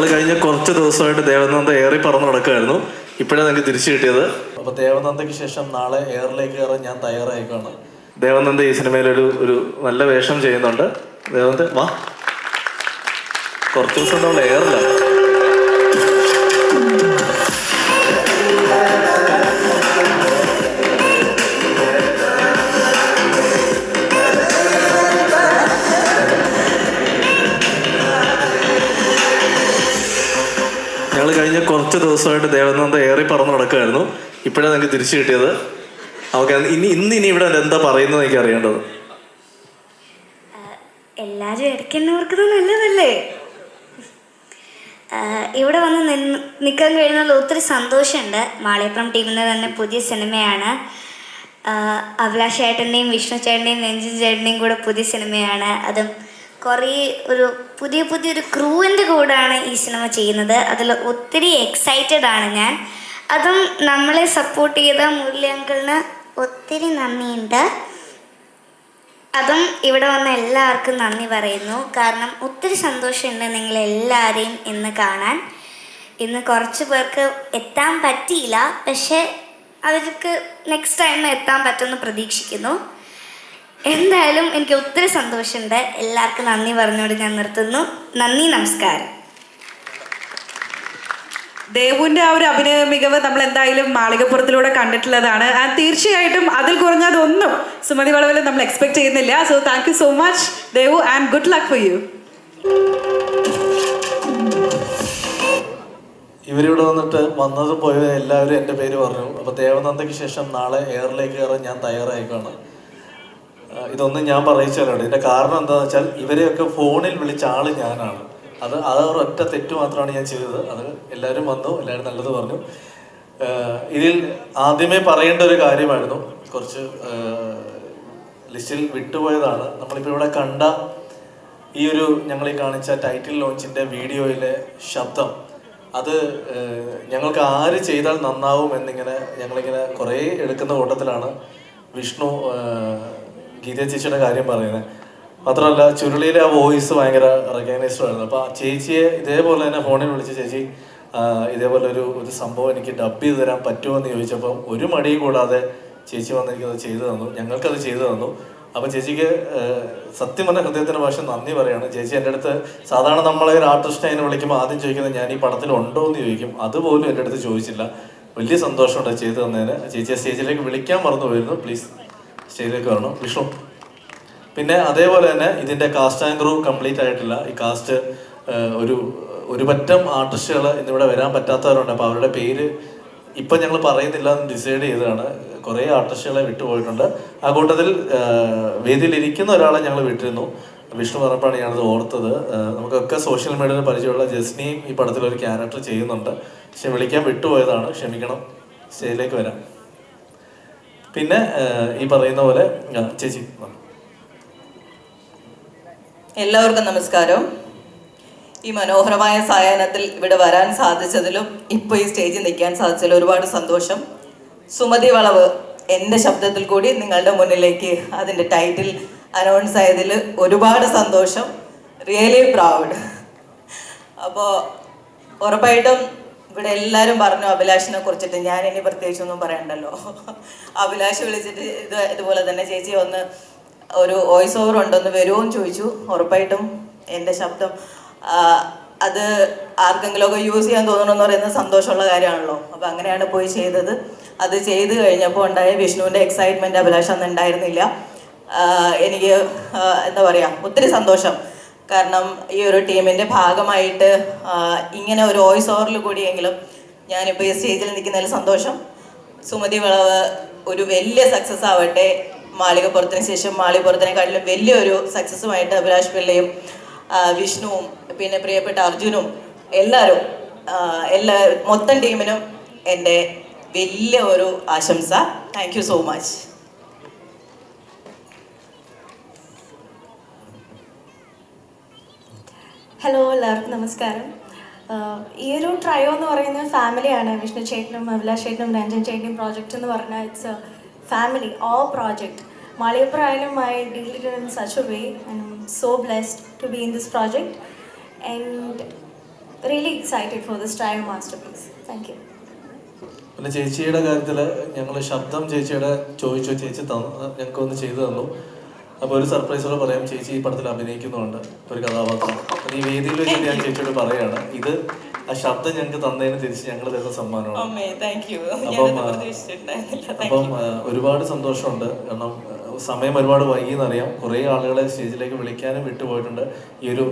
ഞങ്ങൾ കഴിഞ്ഞ കുറച്ച് ദിവസമായിട്ട് ദേവനന്ദ ഏറി പറന്ന് നടക്കുമായിരുന്നു ഇപ്പോഴാണ് ഞങ്ങൾക്ക് തിരിച്ചു കിട്ടിയത്. അപ്പോൾ ദേവനന്ദയ്ക്ക് ശേഷം നാളെ എയറിലേക്ക് കയറാൻ ഞാൻ തയ്യാറായിക്കാണ് ദേവനന്ദ ഈ സിനിമയിൽ ഒരു ഒരു നല്ല വേഷം ചെയ്യുന്നുണ്ട്. ദേവനന്ദ വാ. കുറച്ച് ദിവസം നമ്മൾ എയറിലാണ് ഞങ്ങൾ കഴിഞ്ഞ കുറച്ച് ദിവസമായിട്ട് ദേവനന്ദ ഏറി പറന്ന് നടക്കുമായിരുന്നു ഇപ്പോഴാണ് ഞങ്ങൾക്ക് തിരിച്ചു കിട്ടിയത്. ഓക്കെ ഇനി ഇന്ന് ഇനി ഇവിടെ എന്താ പറയുന്നത് എനിക്ക് അറിയേണ്ടത്. എല്ലാവരും ഇടയ്ക്കുന്നവർക്ക് നല്ലതല്ലേ? ഇവിടെ വന്ന് നിന്ന് നിൽക്കാൻ കഴിയുന്നതിൽ ഒത്തിരി സന്തോഷമുണ്ട്. മാളിയപ്പുറം ടീമിന്റെ തന്നെ പുതിയ സിനിമയാണ്. അഭിലാഷ് ചേട്ടന്റെയും വിഷ്ണു ചേട്ടന്റെയും രഞ്ജിൻ ചേട്ടന്റെയും കൂടെ പുതിയ സിനിമയാണ്. അതും കുറേ ഒരു പുതിയ പുതിയൊരു ക്രൂവിന്റെ കൂടാണ് ഈ സിനിമ ചെയ്യുന്നത്. അതിൽ ഒത്തിരി എക്സൈറ്റഡ് ആണ് ഞാൻ. അതും നമ്മളെ സപ്പോർട്ട് ചെയ്ത മുരളിയങ്കിളിന് ഒത്തിരി നന്ദിയുണ്ട്. അതും ഇവിടെ വന്ന എല്ലാവർക്കും നന്ദി പറയുന്നു. കാരണം ഒത്തിരി സന്തോഷമുണ്ട് നിങ്ങളെല്ലാവരെയും ഇന്ന് കാണാൻ. ഇന്ന് കുറച്ച് പേർക്ക് എത്താൻ പറ്റിയില്ല. പക്ഷേ അവർക്ക് നെക്സ്റ്റ് ടൈം എത്താൻ പറ്റുമെന്ന് പ്രതീക്ഷിക്കുന്നു. എന്തായാലും എനിക്ക് ഒത്തിരി സന്തോഷമുണ്ട്. എല്ലാവർക്കും നന്ദി പറഞ്ഞുകൊണ്ട് ഞാൻ നിർത്തുന്നു. നന്ദി നമസ്കാരം. ദേവുവിന്റെ ആ ഒരു അഭിനയ മികവ് നമ്മൾ എന്തായാലും മാളികപ്പുറത്തിലൂടെ കണ്ടിട്ടുള്ളതാണ്. ആൻഡ് തീർച്ചയായിട്ടും അതിൽ കുറഞ്ഞതൊന്നും സുമതി വളവിൽ നമ്മൾ എക്സ്പെക്ട് ചെയ്യുന്നില്ല. So thank you so much Devu and good luck for you ഇവരിവിടെ വന്നിട്ട് വന്നതും പോയത് എല്ലാവരും എന്റെ പേര് പറഞ്ഞു. അപ്പോൾ ദേവനന്ദയ്ക്ക് ശേഷം നാളെ എയറിലേക്ക് കയറാൻ ഞാൻ തയ്യാറായിക്കാണ്. ഇതൊന്നും ഞാൻ പറയിച്ചാലുണ്ട് ഇതിന്റെ കാരണം എന്താണെന്ന് വെച്ചാൽ ഇവരെയൊക്കെ ഫോണിൽ വിളിച്ച ആൾ ഞാനാണ്. അത് അത് ഒറ്റ തെറ്റ് മാത്രമാണ് ഞാൻ ചെയ്തത്. അത് എല്ലാവരും വന്നു എല്ലാവരും നല്ലത് പറഞ്ഞു. ഇതിൽ ആദ്യമേ പറയേണ്ട ഒരു കാര്യമായിരുന്നു. കുറച്ച് ലിസ്റ്റിൽ വിട്ടുപോയതാണ്. നമ്മളിപ്പോൾ ഇവിടെ കണ്ട ഈ ഒരു ഞങ്ങൾ ഈ കാണിച്ച ടൈറ്റിൽ ലോഞ്ചിന്റെ വീഡിയോയിലെ ശബ്ദം. അത് ഞങ്ങൾക്ക് ആര് ചെയ്താൽ നന്നാവും എന്നിങ്ങനെ ഞങ്ങളിങ്ങനെ കുറേ എടുക്കുന്ന കൂട്ടത്തിലാണ് വിഷ്ണു ഗീത ചേച്ചിയുടെ കാര്യം പറയുന്നത്. മാത്രമല്ല ചുരുളിയിലെ ആ വോയിസ് ഭയങ്കര റെക്കഗ്നൈസ്ഡ് ആയിരുന്നു. അപ്പോൾ ആ ചേച്ചിയെ ഇതേപോലെ തന്നെ ഫോണിൽ വിളിച്ച് ചേച്ചി ഇതേപോലെ ഒരു ഒരു സംഭവം എനിക്ക് ഡബ് ചെയ്ത് തരാൻ പറ്റുമോ എന്ന് ചോദിച്ചപ്പോൾ ഒരു മടിയും കൂടാതെ ചേച്ചി വന്ന് എനിക്കത് ചെയ്തു തന്നു. ഞങ്ങൾക്കത് ചെയ്തു തന്നു. അപ്പൊ ചേച്ചിക്ക് സത്യം പറഞ്ഞ ഹൃദയത്തിന്റെ ഭാഷ നന്ദി പറയാണ്. ചേച്ചി എന്റെ അടുത്ത് സാധാരണ നമ്മളെ ഒരു ആർട്ടിസ്റ്റ് അതിനെ വിളിക്കുമ്പോൾ ആദ്യം ചോദിക്കുന്നത് ഞാൻ ഈ പടത്തിൽ ഉണ്ടോ എന്ന് ചോദിക്കും. അതുപോലും എന്റെ അടുത്ത് ചോദിച്ചില്ല. വലിയ സന്തോഷമുണ്ട് ചെയ്തു തന്നതിന്. ചേച്ചിയെ സ്റ്റേജിലേക്ക് വിളിക്കാൻ മറന്നു പോയിരുന്നു പ്ലീസ് സ്റ്റേജിലേക്ക് വരണം വിഷ്ണു. പിന്നെ അതേപോലെ തന്നെ ഇതിന്റെ കാസ്റ്റ് ക്രൂ കംപ്ലീറ്റ് ആയിട്ടില്ല. ഈ കാസ്റ്റ് ഒരു ഒരു പറ്റം ആർട്ടിസ്റ്റുകൾ ഇന്നിവിടെ വരാൻ പറ്റാത്തവരുണ്ട്. അപ്പോൾ അവരുടെ പേര് ഇപ്പം ഞങ്ങൾ പറയുന്നില്ല എന്ന് ഡിസൈഡ് ചെയ്തതാണ്. കുറേ ആർട്ടിസ്റ്റുകളെ വിട്ടുപോയിട്ടുണ്ട്. ആ കൂട്ടത്തിൽ വേദിയിലിരിക്കുന്ന ഒരാളെ ഞങ്ങൾ വിട്ടിരുന്നു. വിഷ്ണു പറഞ്ഞപ്പോഴാണ് ഞാനത് ഓർത്തത്. നമുക്കൊക്കെ സോഷ്യൽ മീഡിയയിൽ പരിചയമുള്ള ജസ്നിയും ഈ പടത്തിൽ ഒരു ക്യാരക്ടർ ചെയ്യുന്നുണ്ട്. പക്ഷെ വിളിക്കാൻ വിട്ടുപോയതാണ്. ക്ഷമിക്കണം. സ്റ്റേജിലേക്ക് വരാം. പിന്നെ ഈ പറയുന്ന പോലെ ചേച്ചി എല്ലാവർക്കും നമസ്കാരം. ഈ മനോഹരമായ സായാഹ്നത്തിൽ ഇവിടെ വരാൻ സാധിച്ചതിലും ഇപ്പോൾ ഈ സ്റ്റേജിൽ നിൽക്കാൻ സാധിച്ചതിലും ഒരുപാട് സന്തോഷം. സുമതി വളവ് എന്റെ ശബ്ദത്തിൽ കൂടി നിങ്ങളുടെ മുന്നിലേക്ക് അതിന്റെ ടൈറ്റിൽ അനൗൺസ് ആയതിൽ ഒരുപാട് സന്തോഷം. റിയലി പ്രൗഡ് അപ്പോൾ ഉറപ്പായിട്ടും ഇവിടെ എല്ലാവരും പറഞ്ഞു അഭിലാഷിനെ കുറിച്ചിട്ട്. ഞാൻ ഇനി പ്രത്യേകിച്ചൊന്നും പറയണ്ടല്ലോ. അഭിലാഷ് വിളിച്ചിട്ട് ഇത് ഇതുപോലെ തന്നെ ചേച്ചി ഒന്ന് ഒരു വോയിസ് ഓവർ ഉണ്ടെന്ന് വരുമോ എന്ന് ചോദിച്ചു. ഉറപ്പായിട്ടും എന്റെ ശബ്ദം അത് ആർക്കെങ്കിലുമൊക്കെ യൂസ് ചെയ്യാൻ തോന്നണമെന്ന് പറയുന്നത് സന്തോഷമുള്ള കാര്യമാണല്ലോ. അപ്പം അങ്ങനെയാണ് പോയി ചെയ്തത്. അത് ചെയ്ത് കഴിഞ്ഞപ്പോൾ ഉണ്ടായ വിഷ്ണുവിന്റെ എക്സൈറ്റ്മെന്റ് അഭിലാഷം അന്ന് ഉണ്ടായിരുന്നില്ല. എനിക്ക് എന്താ പറയുക ഒത്തിരി സന്തോഷം. കാരണം ഈ ഒരു ടീമിന്റെ ഭാഗമായിട്ട് ഇങ്ങനെ ഒരു വോയിസ് ഓവറിൽ കൂടിയെങ്കിലും ഞാനിപ്പോൾ ഈ സ്റ്റേജിൽ നിൽക്കുന്നതിൽ സന്തോഷം. സുമതി വിളവ് ഒരു വലിയ സക്സസ് ആവട്ടെ. മാളികപ്പുറത്തിന് ശേഷം മാളികപ്പുറത്തിനെക്കാട്ടിലും വലിയൊരു സക്സസ്സുമായിട്ട് അഭിലാഷ് പിള്ളയും വിഷ്ണുവും പിന്നെ പ്രിയപ്പെട്ട അർജുനും എല്ലാവരും എല്ലാ മൊത്തം ടീമിനും എന്റെ വലിയ ഒരു ആശംസ. താങ്ക് സോ മച്ച് ഹലോ എല്ലാവർക്കും നമസ്കാരം. ഈ ഒരു ട്രയോ എന്ന് പറയുന്ന ഫാമിലിയാണ് വിഷ്ണു ചേട്ടനും അഭിലാഷ് ചേട്ടനും രഞ്ജൻ ചേട്ടനും പ്രോജക്റ്റ് എന്ന് പറഞ്ഞാൽ it's family oh project മാളിയപ്പുറായാലും I deal in such a way am so blessed to be in this project and really excited for this trio masterpiece thank you പിന്നെ ചേച്ചിയുടെ കാര്യത്തിൽ ഞങ്ങൾ ശബ്ദം ചേച്ചിയുടെ ചോദിച്ചോ ചേച്ചി തന്നു ഞങ്ങൾക്ക് ഒന്ന് ചെയ്തു തന്നു. അപ്പോൾ ഒരു സർപ്രൈസോടെ പറയാം ചേച്ചി ഈ പടത്തിൽ അഭിനയിക്കുന്നുണ്ട് ഒരു കഥാപാത്രം. അപ്പോൾ ഈ വേദിയിൽ വെച്ച് ഞാൻ ചേച്ചിയോട് പറയാണ് ഇത് ആ ശബ്ദം ഞങ്ങൾക്ക് തന്നതിന് തിരിച്ച് ഞങ്ങൾ തരുന്ന സമ്മാനമാണ്. അപ്പം അപ്പം ഒരുപാട് സന്തോഷമുണ്ട്. കാരണം സമയം ഒരുപാട് വൈകിയെന്നറിയാം. കുറേ ആളുകളെ സ്റ്റേജിലേക്ക് വിളിക്കാനും വിട്ടുപോയിട്ടുണ്ട്. ഈ ഒരു